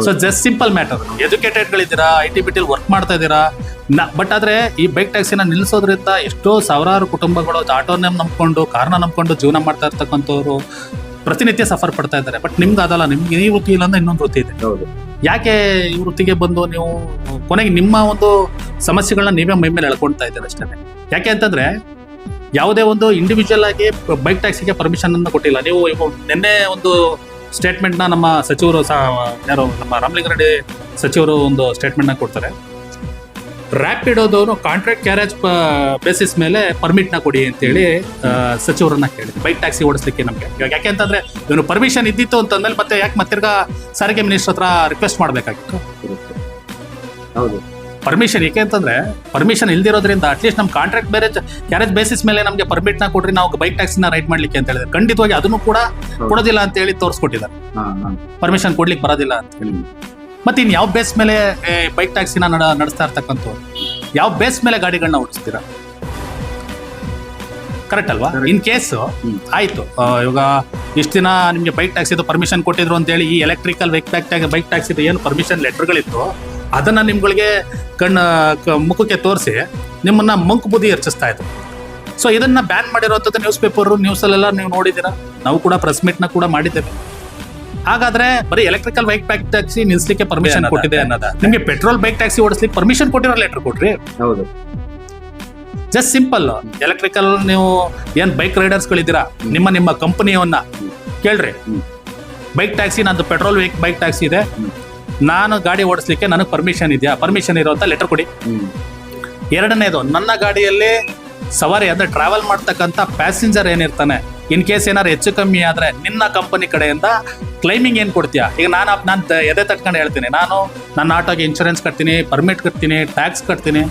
So just simple matter educated ಗಳಿದ್ದೀರಾ I T B T work ಮಾಡ್ತಾ ಇದ್ದೀರಾ? ಬಟ್ ಆದ್ರೆ ಈ ಬೈಕ್ ಟ್ಯಾಕ್ಸಿನ ನಿಲ್ಲಿಸೋದ್ರಿಂದ ಎಷ್ಟೋ ಸಾವಿರಾರು ಕುಟುಂಬಗಳು ಆಟೋನ ನಂಬ್ಕೊಂಡು ಕಾರ್ನ ನಂಬ್ಕೊಂಡು ಜೀವನ ಮಾಡ್ತಾ ಇರ್ತಕ್ಕಂಥವ್ರು ಪ್ರತಿನಿತ್ಯ ಸಫರ್ ಪಡ್ತಾ ಇದ್ದಾರೆ. ಬಟ್ ನಿಮ್ಗೆ ಅದಲ್ಲ ನಿಮ್ಗೆ ಈ ವೃತ್ತಿ ಇಲ್ಲ ಅಂದ್ರೆ ಇನ್ನೊಂದು ವೃತ್ತಿ ಇದೆ. ಯಾಕೆ ಈ ವೃತ್ತಿಗೆ ಬಂದು ನೀವು ಕೊನೆಗೆ ನಿಮ್ಮ ಒಂದು ಸಮಸ್ಯೆಗಳನ್ನ ನೀವೇ ಮೈ ಮೇಲೆ ಎಳ್ಕೊಳ್ತಾ ಇದ್ದೀರ ಅಷ್ಟೇ? ಯಾಕೆ ಅಂತಂದ್ರೆ ಯಾವುದೇ ಒಂದು ಇಂಡಿವಿಜುವಲ್ ಆಗಿ ಬೈಕ್ ಟ್ಯಾಕ್ಸಿಗೆ ಪರ್ಮಿಷನ್ ಅನ್ನು ಕೊಟ್ಟಿಲ್ಲ. ನೀವು ನಿನ್ನೆ ಒಂದು ಸ್ಟೇಟ್ಮೆಂಟ್ನ ನಮ್ಮ ಸಚಿವರು ಯಾರು, ನಮ್ಮ ರಾಮಲಿಂಗಾರೆಡ್ಡಿ ಸಚಿವರು ಒಂದು ಸ್ಟೇಟ್ಮೆಂಟ್ನ ಕೊಡ್ತಾರೆ. ರ್ಯಾಪಿಡೋದವರು ಕಾಂಟ್ರಾಕ್ಟ್ ಕ್ಯಾರೇಜ್ ಬೇಸಿಸ್ ಮೇಲೆ ಪರ್ಮಿಟ್ನ ಕೊಡಿ ಅಂತೇಳಿ ಸಚಿವರನ್ನ ಕೇಳಿದ್ರು ಬೈಕ್ ಟ್ಯಾಕ್ಸಿ ಓಡಿಸ್ಲಿಕ್ಕೆ ನಮಗೆ. ಇವಾಗ ಯಾಕೆ ಅಂತಂದ್ರೆ ಇವನು ಪರ್ಮಿಷನ್ ಇದ್ದಿತ್ತು ಅಂತಂದ್ಮೇಲೆ ಮತ್ತೆ ಯಾಕೆ ಮತ್ತಿರ್ಗ ಸಾರಿಗೆ ಮಿನಿಸ್ಟರ್ ಹತ್ರ ರಿಕ್ವೆಸ್ಟ್ ಮಾಡಬೇಕಾಗಿತ್ತು. ಹೌದು. ಪರ್ಮಿಷನ್ ಏಕೆ ಅಂತಂದ್ರೆ ಪರ್ಮಿಷನ್ ಇಲ್ದಿರೋದ್ರಿಂದ ಅಟ್ಲೀಸ್ಟ್ ನಮ್ಮ ಕಾಂಟ್ರಾಕ್ಟ್ ಬೇರೆ ಕ್ಯಾರೇಜ್ ಬೇಸಿಸ್ ಮೇಲೆ ನಮಗೆ ಪರ್ಮಿಟ್ನ ಕೊಡ್ರಿ ನಾವು ಬೈಕ್ ಟ್ಯಾಕ್ಸಿನ ರೈಡ್ ಮಾಡ್ಲಿಕ್ಕೆ ಅಂತ ಹೇಳಿದ್ರೆ ಖಂಡಿತವಾಗಿ ಅದನ್ನು ಕೂಡ ಕೊಡೋದಿಲ್ಲ ಅಂತ ಹೇಳಿ ತೋರಿಸ್ಕೊಟ್ಟಿದ್ದಾರೆ. ಪರ್ಮಿಷನ್ ಕೊಡ್ಲಿಕ್ಕೆ ಬರೋದಿಲ್ಲ ಅಂತ. ಹೇಳಿ ಮತ್ತೆ ಇನ್ ಯಾವ ಬೇಸ್ ಮೇಲೆ ಬೈಕ್ ಟ್ಯಾಕ್ಸಿನ ನಡ ನಡೆಸ್ತಾ ಇರ್ತಕ್ಕಂಥವ್ರು? ಯಾವ ಬೇಸ್ ಮೇಲೆ ಗಾಡಿಗಳನ್ನ ಓಡಿಸ್ತೀರಾ? ಕರೆಕ್ಟ್ ಅಲ್ವಾ? In case. ಆಯ್ತು. ಇವಾಗ ಇಷ್ಟು ದಿನ ನಿಮಗೆ ಬೈಕ್ ಟ್ಯಾಕ್ಸಿದು ಪರ್ಮಿಷನ್ ಕೊಟ್ಟಿದ್ರು ಅಂತ ಹೇಳಿ ಈ ಎಲೆಕ್ಟ್ರಿಕಲ್ ಬೈಕ್ ಟ್ಯಾಕ್ ಬೈಕ್ ಟ್ಯಾಕ್ಸಿದು ಏನು ಪರ್ಮಿಷನ್ ಲೆಟರ್ಗಳಿತ್ತು ಅದನ್ನ ನಿಮ್ಗಳಿಗೆ ಕಣ್ಣ ಮುಖಕ್ಕೆ ತೋರಿಸಿ ನಿಮ್ಮನ್ನ ಮಂಕು ಬುದ್ಧಿ ಎರ್ಚಿಸ್ತಾ ಇದ್ರು ಸೊ ಇದನ್ನ ಬ್ಯಾನ್ ಮಾಡಿರುವಂಥದ್ದು ನ್ಯೂಸ್ ಪೇಪರ್ ನ್ಯೂಸಲ್ಲೆಲ್ಲ ನೀವು ನೋಡಿದ್ದೀರಾ? ನಾವು ಕೂಡ ಪ್ರೆಸ್ ಮೀಟ್ನ ಕೂಡ ಮಾಡಿದ್ದೇವೆ. ಹಾಗಾದ್ರೆ ಬರೀ ಎಲೆಕ್ಟ್ರಿಕಲ್ ಬೈಕ್ ಬ್ಯಾಕ್ ಟ್ಯಾಕ್ಸಿ ನಿಲ್ಸ್ಲಿಕ್ಕೆ ಪರ್ಮಿಷನ್? ಕೊಟ್ಟಿದೆ ಅನ್ನೋದ. ನಿಮಗೆ ಪೆಟ್ರೋಲ್ ಬೈಕ್ ಟ್ಯಾಕ್ಸಿ ಓಡಿಸ್ಲಿಕ್ಕೆ ಪರ್ಮಿಷನ್ ಕೊಟ್ಟಿರೋ ಲೆಟರ್ ಕೊಟ್ರಿ. ಹೌದು. ಜಸ್ಟ್ ಸಿಂಪಲ್ ಎಲೆಕ್ಟ್ರಿಕಲ್ ನೀವು ಏನ್ ಬೈಕ್ ರೈಡರ್ಸ್ಗಳಿದ್ದೀರಾ ನಿಮ್ಮ ನಿಮ್ಮ ಕಂಪನಿಯವನ್ನ ಕೇಳ್ರಿ. ಬೈಕ್ ಟ್ಯಾಕ್ಸಿ ನಂದು ಪೆಟ್ರೋಲ್ ಬೈಕ್ ಟ್ಯಾಕ್ಸಿ ಇದೆ. ನಾನು ಗಾಡಿ ಓಡಿಸ್ಲಿಕ್ಕೆ ನನಗೆ ಪರ್ಮಿಷನ್ ಇದೆಯಾ? ಪರ್ಮಿಷನ್ ಇರೋ ಅಂತ ಲೆಟರ್ ಕೊಡಿ. ಎರಡನೇದು ನನ್ನ ಗಾಡಿಯಲ್ಲಿ ಸವಾರಿ ಅಂದ್ರೆ ಟ್ರಾವೆಲ್ ಮಾಡ್ತಕ್ಕಂಥ ಪ್ಯಾಸೆಂಜರ್ ಏನಿರ್ತಾನೆ ಇನ್ ಕೇಸ್ ಏನಾದ್ರು ಹೆಚ್ಚು ಕಮ್ಮಿ ಆದ್ರೆ ನಿನ್ನ ಕಂಪನಿ ಕಡೆಯಿಂದ ಕ್ಲೈಮಿಂಗ್ ಏನು ಕೊಡ್ತೀಯಾ? ಈಗ ನಾನು ನಾನು ಎದೆ ತಟ್ಕೊಂಡು ಹೇಳ್ತೀನಿ ನಾನು ನನ್ನ ಆಟೋಗೆ ಇನ್ಶೂರೆನ್ಸ್ ಕಟ್ತೀನಿ ಪರ್ಮಿಟ್ ಕಟ್ತೀನಿ ಟ್ಯಾಕ್ಸ್ ಕಟ್ತೀನಿ.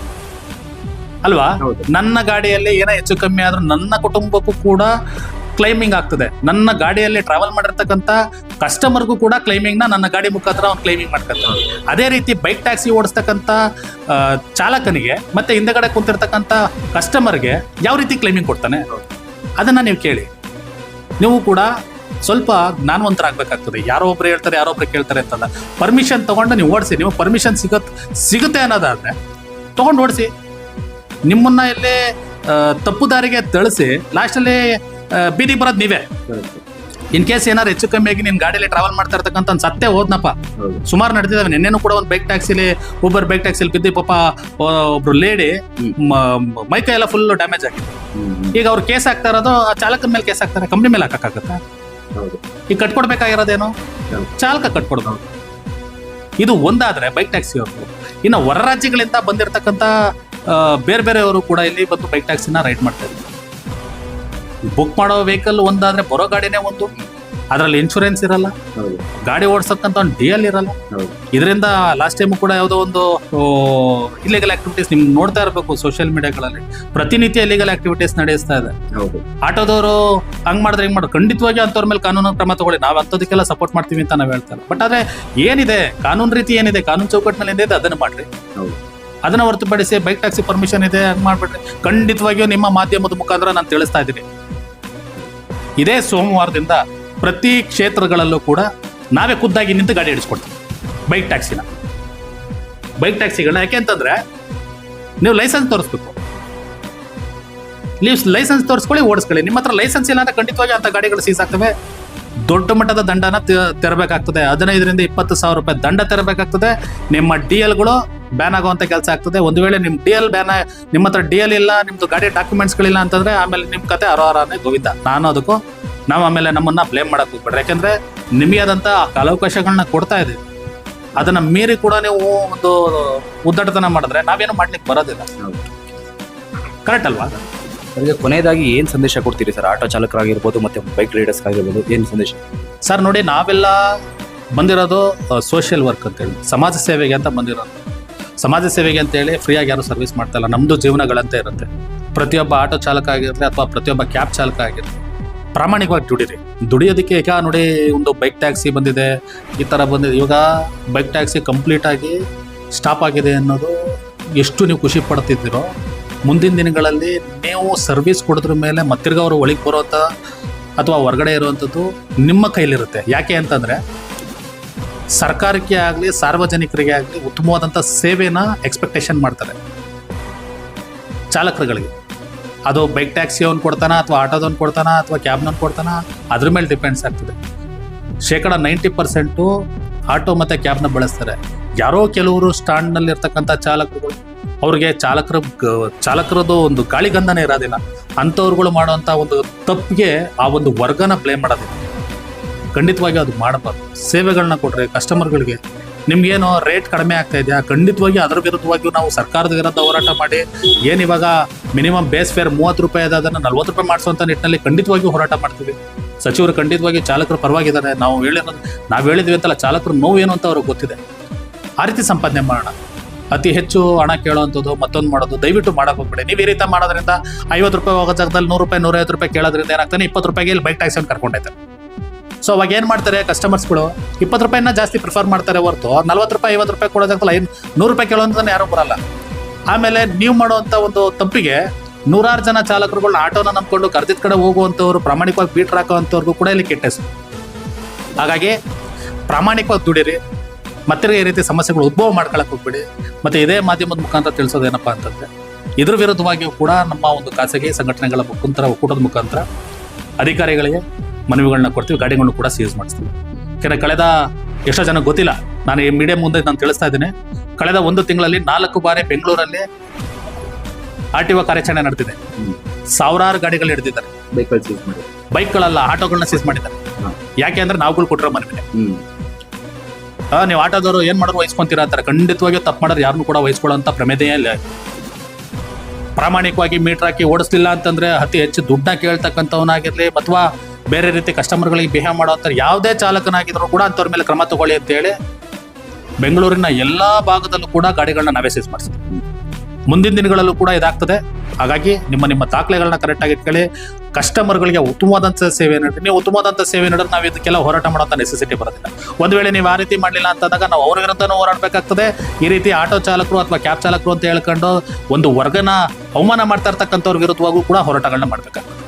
ಅಲ್ವಾ. ನನ್ನ ಗಾಡಿಯಲ್ಲಿ ಏನೋ ಹೆಚ್ಚು ಕಮ್ಮಿ ಆದರೂ ನನ್ನ ಕುಟುಂಬಕ್ಕೂ ಕೂಡ ಕ್ಲೈಮಿಂಗ್ ಆಗ್ತದೆ. ನನ್ನ ಗಾಡಿಯಲ್ಲಿ ಟ್ರಾವೆಲ್ ಮಾಡಿರ್ತಕ್ಕಂಥ ಕಸ್ಟಮರ್ಗೂ ಕೂಡ ಕ್ಲೈಮಿಂಗ್ನ ನನ್ನ ಗಾಡಿ ಮುಖಾಂತರ ಅವ್ನು ಕ್ಲೈಮಿಂಗ್ ಮಾಡ್ಕೊತಾನೆ ಅದೇ ರೀತಿ ಬೈಕ್ ಟ್ಯಾಕ್ಸಿ ಓಡಿಸ್ತಕ್ಕಂಥ ಚಾಲಕನಿಗೆ ಮತ್ತೆ ಹಿಂದೆಗಡೆ ಕುಂತಿರ್ತಕ್ಕಂಥ ಕಸ್ಟಮರ್ಗೆ ಯಾವ ರೀತಿ ಕ್ಲೈಮಿಂಗ್ ಕೊಡ್ತಾನೆ? ಅದನ್ನ ನೀವು ಕೇಳಿ. ನೀವು ಕೂಡ ಸ್ವಲ್ಪ ಜ್ಞಾನವಂತರಾಗಬೇಕಾಗ್ತದೆ. ಯಾರೋ ಒಬ್ರು ಹೇಳ್ತಾರೆ, ಯಾರೋ ಒಬ್ರು ಕೇಳ್ತಾರೆ ಅಂತಲ್ಲ. ಪರ್ಮಿಷನ್ ತಗೊಂಡು ನೀವು ಓಡಿಸಿ. ನೀವು ಪರ್ಮಿಷನ್ ಸಿಗತ್, ಸಿಗುತ್ತೆ ಅನ್ನೋದಾದ್ರೆ ತಗೊಂಡು ಓಡಿಸಿ. ನಿಮ್ಮನ್ನ ಇಲ್ಲಿ ತಪ್ಪು ದಾರಿಗೆ ತಳಿಸಿ ಲಾಸ್ಟಲ್ಲಿ ಬೀದಿ ಬರೋದು ನೀವೇ. ಇನ್ ಕೇಸ್ ಏನಾರು ಹೆಚ್ಚು ಕಮ್ಮಿ ಆಗಿ ನಿನ್ ಗಾಡಿಯಲ್ಲಿ ಟ್ರಾವೆಲ್ ಮಾಡ್ತಾ ಇರ್ತಕ್ಕಂಥ ಒಂದ್ ಸತ್ತೇ ಹೋದ್ನಪ್ಪ. ಹೌದು. ಸುಮಾರು ನಡೆದಿದ್ದಾವೆ ನಿನ್ನೆನೂ ಕೂಡ ಒಂದು ಬೈಕ್ ಟ್ಯಾಕ್ಸಿಲಿ ಊಬರ್ ಬೈಕ್ ಟ್ಯಾಕ್ಸಿಲಿ ಬಿದ್ದಿ ಪಾಪ ಒಬ್ರು ಲೇಡಿ ಮೈಕೈ ಎಲ್ಲ ಫುಲ್ ಡ್ಯಾಮೇಜ್ ಆಗಿದೆ ಈಗ ಅವ್ರು ಕೇಸ್ ಹಾಕ್ತಾ ಇರೋದು ಆ ಚಾಲಕನ ಮೇಲೆ ಕೇಸ್ ಹಾಕ್ತಾರೆ. ಕಂಪ್ನಿ ಮೇಲೆ ಹಾಕಕ್ಕಾಗತ್ತ? ಈಗ ಕಟ್ಕೊಡ್ಬೇಕಾಗಿರೋದೇನು. ಚಾಲಕ ಕಟ್ಕೊಡ್ಬೋದು ಇದು ಒಂದಾದ್ರೆ ಬೈಕ್ ಟ್ಯಾಕ್ಸಿ ಅವರು ಇನ್ನು ಹೊರ ರಾಜ್ಯಗಳಿಂದ ಬಂದಿರತಕ್ಕಂಥ ಬೇರೆ ಬೇರೆಯವರು ಕೂಡ ಇಲ್ಲಿ ಬಂದು ಬೈಕ್ ಟ್ಯಾಕ್ಸಿನ ರೈಡ್ ಮಾಡ್ತಾರೆ ಬುಕ್ ಮಾಡೋ ವೆಹಿಕಲ್ ಒಂದಾದ್ರೆ ಬರೋ ಗಾಡಿನೇ ಒಂದು. ಅದರಲ್ಲಿ ಇನ್ಶೂರೆನ್ಸ್ ಇರಲ್ಲ. ಗಾಡಿ ಓಡಿಸಕ್ಕಂತ ಒಂದು ಡಿ ಎಲ್ ಇರಲ್ಲ ಇದರಿಂದ ಲಾಸ್ಟ್ ಟೈಮ್ ಕೂಡ ಯಾವುದೋ ಒಂದು ಇಲ್ಲಿಗಲ್ ಆಕ್ಟಿವಿಟೀಸ್ ನಿಮ್ಗೆ ನೋಡ್ತಾ ಇರಬೇಕು ಸೋಷಿಯಲ್ ಮೀಡಿಯಾಗಳಲ್ಲಿ ಪ್ರತಿನಿತ್ಯ ಇಲ್ಲಿಗಲ್ ಆಕ್ಟಿವಿಟೀಸ್ ನಡೆಸ್ತಾ ಇದೆ. ಆಟೋದವರು ಹಂಗ್ ಮಾಡಿದ್ರೆ ಹಿಂಗ್ ಮಾಡೋದು ಖಂಡಿತವಾಗಿ ಅಂಥವ್ರ ಮೇಲೆ ಕಾನೂನು ಕ್ರಮ ತಗೊಳ್ಳಿ. ನಾವು ಅಂಥದಕ್ಕೆಲ್ಲ ಸಪೋರ್ಟ್ ಮಾಡ್ತೀವಿ ಅಂತ ನಾವು ಹೇಳ್ತಾರೆ ಬಟ್ ಆದ್ರೆ ಏನಿದೆ? ಕಾನೂನು ರೀತಿ ಏನಿದೆ? ಕಾನೂನು ಚೌಕಟ್ಟಿನಲ್ಲಿ ಏನಿದೆ? ಅದನ್ನ ಮಾಡ್ರಿ. ಅದನ್ನ ಹೊರತುಪಡಿಸಿ ಬೈಕ್ ಟ್ಯಾಕ್ಸಿ ಪರ್ಮಿಷನ್ ಇದೆ ಹಂಗ್ ಮಾಡ್ಬಿಟ್ರಿ ಖಂಡಿತವಾಗಿಯೂ ನಿಮ್ಮ ಮಾಧ್ಯಮದ ಮುಖಾಂತರ ನಾನು ತಿಳಿಸ್ತಾ ಇದ್ದೀನಿ. ಇದೇ ಸೋಮವಾರದಿಂದ ಪ್ರತಿ ಕ್ಷೇತ್ರಗಳಲ್ಲೂ ಕೂಡ ನಾವೇ ಖುದ್ದಾಗಿ ನಿಂತು ಗಾಡಿ ಹಿಡಿಸ್ಕೊಡ್ತೀವಿ. ಬೈಕ್ ಟ್ಯಾಕ್ಸಿನ ಬೈಕ್ ಟ್ಯಾಕ್ಸಿಗಳನ್ನ ಯಾಕೆ ಅಂತಂದ್ರೆ ನೀವು ಲೈಸೆನ್ಸ್ ತೋರಿಸ್ಬೇಕು. ನೀವು ಲೈಸೆನ್ಸ್ ತೋರಿಸ್ಕೊಳ್ಳಿ, ಓಡಿಸ್ಕೊಳ್ಳಿ. ನಿಮ್ಮ ಹತ್ರ ಲೈಸೆನ್ಸ್ ಇಲ್ಲ ಖಂಡಿತವಾಗಿ ಅಂತ ಗಾಡಿಗಳು ಸೀಸ್ ಆಗ್ತವೆ. ದೊಡ್ಡ ಮಟ್ಟದ ದಂಡನ ತೆರಬೇಕಾಗ್ತದೆ. ಹದಿನೈದರಿಂದ ಇಪ್ಪತ್ತು ಸಾವಿರ ರೂಪಾಯಿ ದಂಡ ತೆರಬೇಕಾಗ್ತದೆ. ನಿಮ್ಮ ಡಿ ಎಲ್ಗಳು ಬ್ಯಾನ್ ಆಗುವಂತ ಕೆಲಸ ಆಗ್ತದೆ. ಒಂದು ವೇಳೆ ನಿಮ್ಮ ಡಿ ಎಲ್ ಬ್ಯಾನ್ ನಿಮ್ಮ ಹತ್ರ ಡಿ ಎಲ್ ಇಲ್ಲ ನಿಮ್ದು ಗಾಡಿ ಡಾಕ್ಯುಮೆಂಟ್ಸ್ಗಳಿಲ್ಲ ಅಂತಂದ್ರೆ ಆಮೇಲೆ ನಿಮ್ಮ ಕತೆ ಅರೋರಾನೆ ಗೋವಿಂದ. ನಾನು ಅದಕ್ಕೂ ನಾವು ಆಮೇಲೆ ನಮ್ಮನ್ನ ಬ್ಲೇಮ್ ಮಾಡಕ್ ಹೋಗ್ಬೇಡ್ರಿ. ಯಾಕಂದ್ರೆ ನಿಮಗೆ ಆದಂತ ಕಾಲಾವಕಾಶಗಳನ್ನ ಕೊಡ್ತಾ ಇದೀವಿ ಅದನ್ನ ಮೀರಿ ಕೂಡ ನೀವು ಒಂದು ಉದ್ದಟತನ ಮಾಡಿದ್ರೆ ನಾವೇನು ಮಾಡ್ಲಿಕ್ಕೆ ಬರೋದಿಲ್ಲ. ಕರೆಕ್ಟ್ ಅಲ್ವಾ? ಅವರಿಗೆ ಕೊನೆಯದಾಗಿ ಏನು ಸಂದೇಶ ಕೊಡ್ತೀರಿ ಸರ್? ಆಟೋ ಚಾಲಕರಾಗಿರ್ಬೋದು ಮತ್ತೆ ಬೈಕ್ ರೈಡರ್ಸ್ ಆಗಿರ್ಬೋದು ಏನು ಸಂದೇಶ? ಸರ್ ನೋಡಿ ನಾವೆಲ್ಲ ಬಂದಿರೋದು ಸೋಷಿಯಲ್ ವರ್ಕ್ ಅಂತೇಳಿ ಸಮಾಜ ಸೇವೆಗೆ ಅಂತ ಬಂದಿರೋದು. ಸಮಾಜ ಸೇವೆಗೆ ಅಂತೇಳಿ ಫ್ರೀಯಾಗಿ ಯಾರು ಸರ್ವಿಸ್ ಮಾಡ್ತಾ ಇಲ್ಲ. ನಮ್ಮದು ಜೀವನಗಳಂತೆ ಇರುತ್ತೆ. ಪ್ರತಿಯೊಬ್ಬ ಆಟೋ ಚಾಲಕ ಆಗಿರಲಿ ಅಥವಾ ಪ್ರತಿಯೊಬ್ಬ ಕ್ಯಾಬ್ ಚಾಲಕ ಆಗಿರಲಿ, ಪ್ರಾಮಾಣಿಕವಾಗಿ ದುಡಿರಿ. ದುಡಿಯೋದಕ್ಕೆ ಈಗ ನೋಡಿ ಒಂದು ಬೈಕ್ ಟ್ಯಾಕ್ಸಿ ಬಂದಿದೆ, ಈ ಥರ ಬಂದಿದೆ. ಇವಾಗ ಬೈಕ್ ಟ್ಯಾಕ್ಸಿ ಕಂಪ್ಲೀಟ್ ಆಗಿ ಸ್ಟಾಪ್ ಆಗಿದೆ ಅನ್ನೋದು ಎಷ್ಟು ನೀವು ಖುಷಿ ಪಡ್ತಿದ್ದೀರೋ, ಮುಂದಿನ ದಿನಗಳಲ್ಲಿ ನೀವು ಸರ್ವಿಸ್ ಕೊಡೋದ್ರ ಮೇಲೆ ಮತ್ತಿರ್ಗ ಅವರು ಒಳಗೆ ಬರೋಂಥ ಅಥವಾ ಹೊರಗಡೆ ಇರುವಂಥದ್ದು ನಿಮ್ಮ ಕೈಲಿರುತ್ತೆ. ಯಾಕೆ ಅಂತಂದರೆ ಸರ್ಕಾರಕ್ಕೆ ಆಗಲಿ, ಸಾರ್ವಜನಿಕರಿಗೆ ಆಗಲಿ ಉತ್ತಮವಾದಂಥ ಸೇವೆಯನ್ನು ಎಕ್ಸ್ಪೆಕ್ಟೇಷನ್ ಮಾಡ್ತಾರೆ. ಚಾಲಕರುಗಳಿಗೆ. ಅದು ಬೈಕ್ ಟ್ಯಾಕ್ಸಿ ಅವ್ನು ಕೊಡ್ತಾನ, ಅಥವಾ ಆಟೋದವ್ನು ಕೊಡ್ತಾನ, ಅಥವಾ ಕ್ಯಾಬ್ನವ್ನು ಕೊಡ್ತಾನ, ಅದ್ರ ಮೇಲೆ ಡಿಪೆಂಡ್ಸ್ ಆಗ್ತದೆ. ಶೇಕಡ ನೈಂಟಿ ಪರ್ಸೆಂಟು ಆಟೋ ಮತ್ತು ಕ್ಯಾಬ್ನ ಬಳಸ್ತಾರೆ. ಯಾರೋ ಕೆಲವರು ಸ್ಟ್ಯಾಂಡ್ನಲ್ಲಿರ್ತಕ್ಕಂಥ ಚಾಲಕರುಗಳು, ಅವ್ರಿಗೆ ಚಾಲಕರ ಚಾಲಕರದ್ದು ಒಂದು ಗಾಳಿಗಂಧನೇ ಇರೋದಿಲ್ಲ. ಅಂಥವ್ರುಗಳು ಮಾಡುವಂಥ ಒಂದು ತಪ್ಪಿಗೆ ಆ ಒಂದು ವರ್ಗನ ಬ್ಲೇಮ್ ಮಾಡೋದಿಲ್ಲ. ಖಂಡಿತವಾಗಿ ಅದು ಮಾಡಬಾರ್ದು. ಸೇವೆಗಳನ್ನ ಕೊಟ್ರೆ ಕಸ್ಟಮರ್ಗಳಿಗೆ ನಿಮ್ಗೇನು ರೇಟ್ ಕಡಿಮೆ ಆಗ್ತಾ ಇದೆಯಾ ಖಂಡಿತವಾಗಿ ಅದರ ವಿರುದ್ಧವಾಗಿಯೂ ನಾವು ಸರ್ಕಾರದ ವಿರುದ್ಧ ಹೋರಾಟ ಮಾಡಿ, ಏನು ಮಿನಿಮಮ್ ಬೇಸ್ ಫೇರ್ ಮೂವತ್ತು ರೂಪಾಯಿ ಅದ, ಅದನ್ನು ನಲ್ವತ್ತು ರೂಪಾಯಿ ಮಾಡಿಸುವಂಥ ನಿಟ್ಟಿನಲ್ಲಿ ಖಂಡಿತವಾಗಿಯೂ ಹೋರಾಟ ಮಾಡ್ತೀವಿ. ಸಚಿವರು ಖಂಡಿತವಾಗಿ ಚಾಲಕರು ಪರವಾಗಿದ್ದಾರೆ. ನಾವು ಹೇಳಿರೋದು ನಾವು ಹೇಳಿದ್ವಿ ಅಂತಲ್ಲ, ಚಾಲಕರು ನೋವು ಏನು ಅಂತ ಅವ್ರಿಗೆ ಗೊತ್ತಿದೆ. ಆ ರೀತಿ ಸಂಪಾದನೆ ಮಾಡೋಣ. ಅತಿ ಹೆಚ್ಚು ಹಣ ಕೇಳುವಂಥದ್ದು ಮತ್ತೊಂದು ಮಾಡೋದು, ದಯವಿಟ್ಟು ಮಾಡಕ್ಕೆ ಹೋಗ್ಬೇಡಿ. ನೀವು ಈ ರೀತಿ ಮಾಡೋದ್ರಿಂದ ಐವತ್ತು ರೂಪಾಯಿ ಹೋಗೋ ಜಾಗದಲ್ಲಿ ನೂರು ರೂಪಾಯಿ, ನೂರೈವತ್ತು ರೂಪಾಯಿ ಕೇಳೋದ್ರಿಂದ ಏನಾಗ್ತಾನೆ? ಇಪ್ಪತ್ತು ರೂಪಾಯಿಗೆ ಇಲ್ಲಿ ಬೈಕ್ ಟ್ಯಾಕ್ಸಿಯನ್ನು ಕರ್ಕೊಂಡೈತೆ ಸೊ ಅವಾಗ ಏನು ಮಾಡ್ತಾರೆ ಕಸ್ಟಮರ್ಸ್ಗಳು ಇಪ್ಪತ್ತು ರೂಪಾಯಿನ ಜಾಸ್ತಿ ಪ್ರಿಫರ್ ಮಾಡ್ತಾರೆ ಹೊರತು, ನಲ್ವತ್ತು ರೂಪಾಯಿ, ಐವತ್ತು ರೂಪಾಯಿ ಕೊಡೋದಾಗಲ್ಲ ಏನು ನೂರು ರೂಪಾಯಿ ಕೇಳೋಂಥದ್ದು ಯಾರೂ ಬರಲ್ಲ. ಆಮೇಲೆ ನೀವು ಮಾಡುವಂಥ ಒಂದು ತಪ್ಪಿಗೆ ನೂರಾರು ಜನ ಚಾಲಕರುಗಳನ್ನ ಆಟೋನ ನಂಬ್ಕೊಂಡು ಕರ್ದಿದ್ದ ಕಡೆ ಹೋಗುವಂಥವ್ರು, ಪ್ರಾಮಾಣಿಕವಾಗಿ ಬೀಟ್ರ್ ಹಾಕೋವಂಥವ್ರಿಗೂ ಕೂಡ ಇಲ್ಲಿ ಕೆಟ್ಟ ಹಾಗಾಗಿ ಪ್ರಾಮಾಣಿಕವಾಗಿ ದುಡಿರಿ ಮತ್ತೆ ಈ ರೀತಿ ಸಮಸ್ಯೆಗಳು ಉದ್ಭವ ಮಾಡ್ಕೊಳಕ್ಕೆ ಹೋಗ್ಬೇಡಿ. ಮತ್ತೆ ಇದೇ ಮಾಧ್ಯಮದ ಮುಖಾಂತರ ತಿಳಿಸೋದೇನಪ್ಪ ಅಂತಂದರೆ, ಇದ್ರ ವಿರುದ್ಧವಾಗಿಯೂ ಕೂಡ ನಮ್ಮ ಒಂದು ಖಾಸಗಿ ಸಂಘಟನೆಗಳ ಮುಖಾಂತರ, ಒಕ್ಕೂಟದ ಮುಖಾಂತರ ಅಧಿಕಾರಿಗಳಿಗೆ ಮನವಿಗಳನ್ನ ಕೊಡ್ತೀವಿ ಗಾಡಿಗಳನ್ನು ಕೂಡ ಸೀಸ್ ಮಾಡಿಸ್ತೀವಿ. ಯಾಕೆಂದ್ರೆ ಕಳೆದ ಎಷ್ಟೋ ಜನ ಗೊತ್ತಿಲ್ಲ ನಾನು ಈ ಮೀಡಿಯಾ ಮುಂದೆ ನಾನು ತಿಳಿಸ್ತಾ ಇದ್ದೀನಿ ಕಳೆದ ಒಂದು ತಿಂಗಳಲ್ಲಿ ನಾಲ್ಕು ಬಾರಿ ಬೆಂಗಳೂರಲ್ಲಿ ಆರ್ ಟಿ ಒ ಕಾರ್ಯಾಚರಣೆ ನಡೆದಿದೆ. ಸಾವಿರಾರು ಗಾಡಿಗಳು ಹಿಡಿದಿದ್ದಾರೆ. ಬೈಕಲ್ಲಿ ಸೀಸ್ ಮಾಡಿ ಬೈಕ್ಗಳಲ್ಲ ಆಟೋಗಳನ್ನ ಸೀಸ್ ಮಾಡಿದ್ದಾರೆ. ಯಾಕೆ ಅಂದ್ರೆ ನಾವುಗಳು ಕೊಟ್ಟಿರೋ ಮನವಿಗೆ ನೀವು ಆಟೋದವರು ಏನ್ ಮಾಡೋರು ವಹಿಸ್ಕೊಂತೀರಾ ಅಂತಾರೆ. ಖಂಡಿತವಾಗಿಯೂ ತಪ್ಪು ಮಾಡೋರು ಯಾರನ್ನು ಕೂಡ ವಹಿಸ್ಕೊಳ್ಳೋಂಥ ಪ್ರಮೇದೇ ಇಲ್ಲ. ಪ್ರಾಮಾಣಿಕವಾಗಿ ಮೀಟರ್ ಹಾಕಿ ಓಡಿಸ್ಲಿಲ್ಲ ಅಂತಂದ್ರೆ ಅತಿ ಹೆಚ್ಚು ದುಡ್ಡನ್ನ ಕೇಳ್ತಕ್ಕಂಥವನಾಗಿರ್ಲಿ ಅಥವಾ ಬೇರೆ ರೀತಿ ಕಸ್ಟಮರ್ಗಳಿಗೆ ಬಿಹೇವ್ ಮಾಡೋಂಥ ಯಾವುದೇ ಚಾಲಕನಾಗಿದ್ರು ಕೂಡ ಅಂಥವ್ರ ಮೇಲೆ ಕ್ರಮ ತಗೊಳ್ಳಿ ಅಂತೇಳಿ ಬೆಂಗಳೂರಿನ ಎಲ್ಲ ಭಾಗದಲ್ಲೂ ಕೂಡ ಗಾಡಿಗಳನ್ನ ನಾವೇ ಸೀಸ್ ಮಾಡಿಸ್ತೀವಿ ಮುಂದಿನ ದಿನಗಳಲ್ಲೂ ಕೂಡ ಇದಾಗ್ತದೆ. ಹಾಗಾಗಿ ನಿಮ್ಮ ನಿಮ್ಮ ದಾಖಲೆಗಳನ್ನ ಕರೆಕ್ಟಾಗಿ ಇಟ್ಕೊಳ್ಳಿ. ಕಸ್ಟಮರ್ಗಳಿಗೆ ಉತ್ತಮವಾದಂಥ ಸೇವೆ ನೀಡಿ ನೀವು ಉತ್ತಮವಾದಂಥ ಸೇವೆ ನೀಡಿದ್ರೆ ನಾವು ಇದಕ್ಕೆಲ್ಲ ಹೋರಾಟ ಮಾಡೋಂಥ ನೆಸೆಸಿಟಿ ಬರೋದಿಲ್ಲ. ಒಂದು ವೇಳೆ ನೀವು ಆ ರೀತಿ ಮಾಡಲಿಲ್ಲ ಅಂತಂದಾಗ ನಾವು ಅವ್ರ ವಿರುದ್ಧನೂ ಹೋರಾಡಬೇಕಾಗ್ತದೆ. ಈ ರೀತಿ ಆಟೋ ಚಾಲಕರು ಅಥವಾ ಕ್ಯಾಬ್ ಚಾಲಕರು ಅಂತ ಹೇಳ್ಕೊಂಡು ಒಂದು ವರ್ಗನ ಅವಮಾನ ಮಾಡ್ತಾ ಇರ್ತಕ್ಕಂಥವ್ರ ವಿರುದ್ಧವಾಗೂ ಕೂಡ ಹೋರಾಟಗಳನ್ನ ಮಾಡಬೇಕಾಗ್ತದೆ.